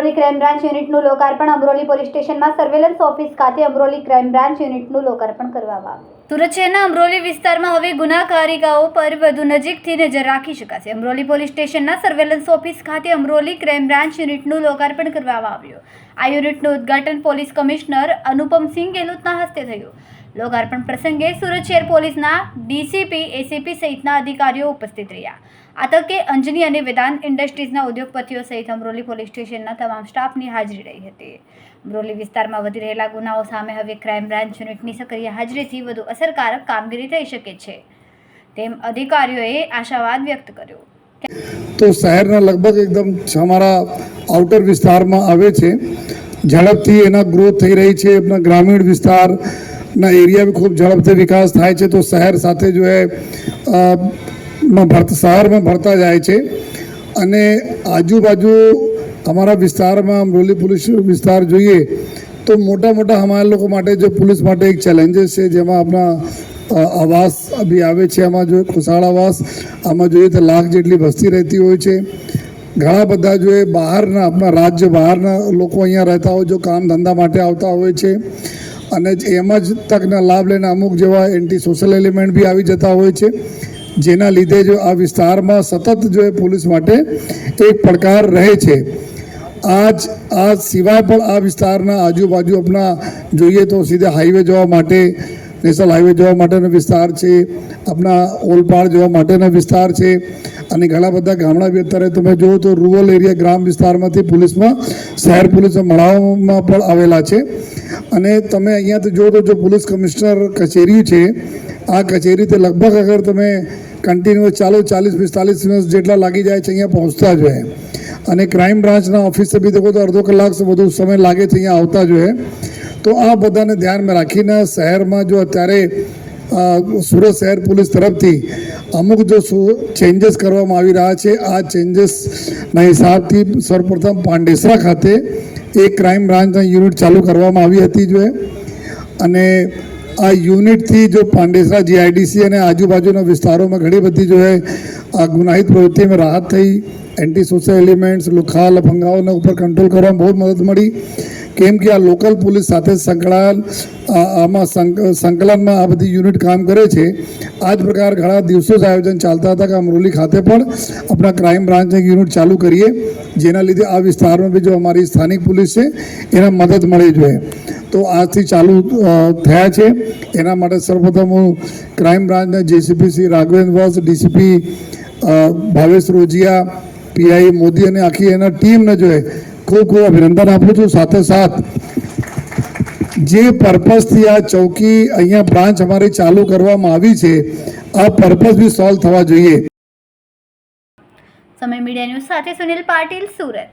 Amroli crime branch યુનિટનું લોકાર્પણ Amroli police સ્ટેશનમાં સર્વેલન્સ ઓફિસ ખાતે અમરોલી ક્રાઇમ બ્રાન્ચ યુનિટનું લોકાર્પણ કરવામાં આવ્યું. સુરત શહેરના અમરોલી વિસ્તારમાં હવે ગુનાકારિકાઓ પર વધુ નજીકથી નજર રાખી શકાશે. અમરોલી પોલીસ સ્ટેશનના સર્વેલન્સ ઓફિસ ખાતે અમરોલી ક્રાઇમ બ્રાન્ચ યુનિટનું લોકાર્પણ કરવામાં આવ્યું. આ યુનિટનું ઉદ્ઘાટન પોલીસ કમિશનર અનુપમસિંહ ગેહલોતના હસ્તે થયું. લોકાર્પણ પ્રસંગે સુરત શહેર પોલીસના ડીસીપી, એસીપી સહિતના અધિકારીઓ ઉપસ્થિત રહ્યા. આ તકે અંજની અને વેદાંત ઇન્ડસ્ટ્રીઝના ઉદ્યોગપતિઓ સહિત અમરોલી પોલીસ સ્ટેશનના તમામ સ્ટાફની હાજરી રહી હતી. અમરોલી વિસ્તારમાં વધી રહેલા ગુનાઓ સામે હવે ક્રાઇમ બ્રાન્ચ યુનિટની સક્રિય હાજરીથી વધુ અસરકારક કામગીરી થઈ શકે છે. તેમ અધિકારીઓએ આશાવાદ વ્યક્ત કર્યો. તો શહેરના લગભગ એકદમ અમારા આઉટર વિસ્તારમાં આવે છે. ઝડપથી એના ગ્રોથ થઈ રહી છે. એમના ગ્રામીણ વિસ્તારના એરિયા બી ખૂબ ઝડપથી વિકાસ થાય છે, તો શહેર સાથે જો એ શહેરમાં ભરતા જાય છે. અને આજુબાજુ અમારા વિસ્તારમાં અમરોલી પોલીસ વિસ્તાર જોઈએ, તો મોટા મોટા અમારા લોકો માટે જો પોલીસ માટે એક ચેલેન્જીસ છે, જેમાં આપણા આવાસ બી આવે છે, આમાં જો ખુશાળ આવાસ, આમાં જોઈએ તો લાખ જેટલી વસ્તી રહેતી હોય છે. ઘણા બધા જો એ બહારના, આપણા રાજ્ય બહારના લોકો અહીંયા રહેતા હોય, જો કામ ધંધા માટે આવતા હોય છે. અને એમ જ તકના લાભ લઈને અમુક જેવા એન્ટી સોશિયલ એલિમેન્ટ બી આવી જતા હોય છે, જેના લીધે જો આ વિસ્તારમાં સતત જો એ પોલીસ માટે એક પડકાર રહે છે. આજ, આ સિવાય પણ આ વિસ્તારના આજુબાજુ આપણા જોઈએ તો સીધા હાઈવે જવા માટે, નેશનલ હાઈવે જવા માટેનો વિસ્તાર છે આપણા ઓલપાડ જવા માટેનો વિસ્તાર છે, અને ઘણા બધા ગામડા બી અત્યારે તમે જુઓ તો રૂરલ એરિયા ગ્રામ વિસ્તારમાંથી પોલીસમાં, શહેર પોલીસમાં મળાવવામાં પણ આવેલા છે. અને તમે અહીંયાથી જો તો જો પોલીસ કમિશનર કચેરી છે, આ કચેરી તે લગભગ અગર તમે કન્ટિન્યુઅસ ચાલો ચાલીસ, પિસ્તાલીસ મિનિટ જેટલા લાગી જાય છે અહીંયા પહોંચતા જ હોય. અને ક્રાઇમ બ્રાન્ચના ઓફિસે બી દેખો તો અડધો કલાક વધુ સમય લાગે છે અહીંયા આવતા જ હોય. તો આ બધાને ધ્યાનમાં રાખીને શહેરમાં જો અત્યારે સુરત શહેર પોલીસ તરફથી અમુક જો ચેન્જીસ કરવામાં આવી રહ્યા છે, આ ચેન્જીસના હિસાબથી સર્વપ્રથમ પાંડેસરા ખાતે એક ક્રાઇમ બ્રાન્ચના યુનિટ ચાલુ કરવામાં આવી હતી જો અને આ યુનિટથી જો પાંડેસરા જીઆઈડીસી અને આજુબાજુના વિસ્તારોમાં ઘણી બધી જો એ આ ગુનાહિત પ્રવૃત્તિમાં રાહત થઈ. એન્ટી સોશિયલ એલિમેન્ટ્સ લુખા લફંગાઓના ઉપર કંટ્રોલ કરવામાં બહુ મદદ મળી. કેમ કે આ લોકલ પોલીસ સાથે સંકળાયેલ આમાં સંક- સંકલનમાં આ બધી યુનિટ કામ કરે છે. આ જ પ્રકાર ઘણા દિવસો જ આયોજન ચાલતા હતા કે અમરોલી ખાતે પણ આપણા ક્રાઇમ બ્રાન્ચની યુનિટ ચાલુ કરીએ, જેના લીધે આ વિસ્તારમાં બી જો અમારી સ્થાનિક પોલીસ છે, એને મદદ મળી જોઈએ તો આજથી ચાલુ થયા છે. એના માટે સર્વપ્રથમ હું ક્રાઇમ બ્રાન્ચના જેસીપી શ્રી રાઘવેન્દ્ર વોસ, ડીસીપી ભાવેશ રોજિયા, પીઆઈ મોદી અને આખી એના ટીમને જોઈએ ખૂબ ખૂબ અભિનંદન આપું છું સાથે સાથ, જે પર્પઝથી આ ચોકી અહીંયા બ્રાન્ચ અમારી ચાલુ કરવામાં આવી છે, આ પર્પઝ બી સોલ્વ થવા જોઈએ. સમય મીડિયા ન્યૂઝ સાથે સુનિલ પાટીલ, સુરત.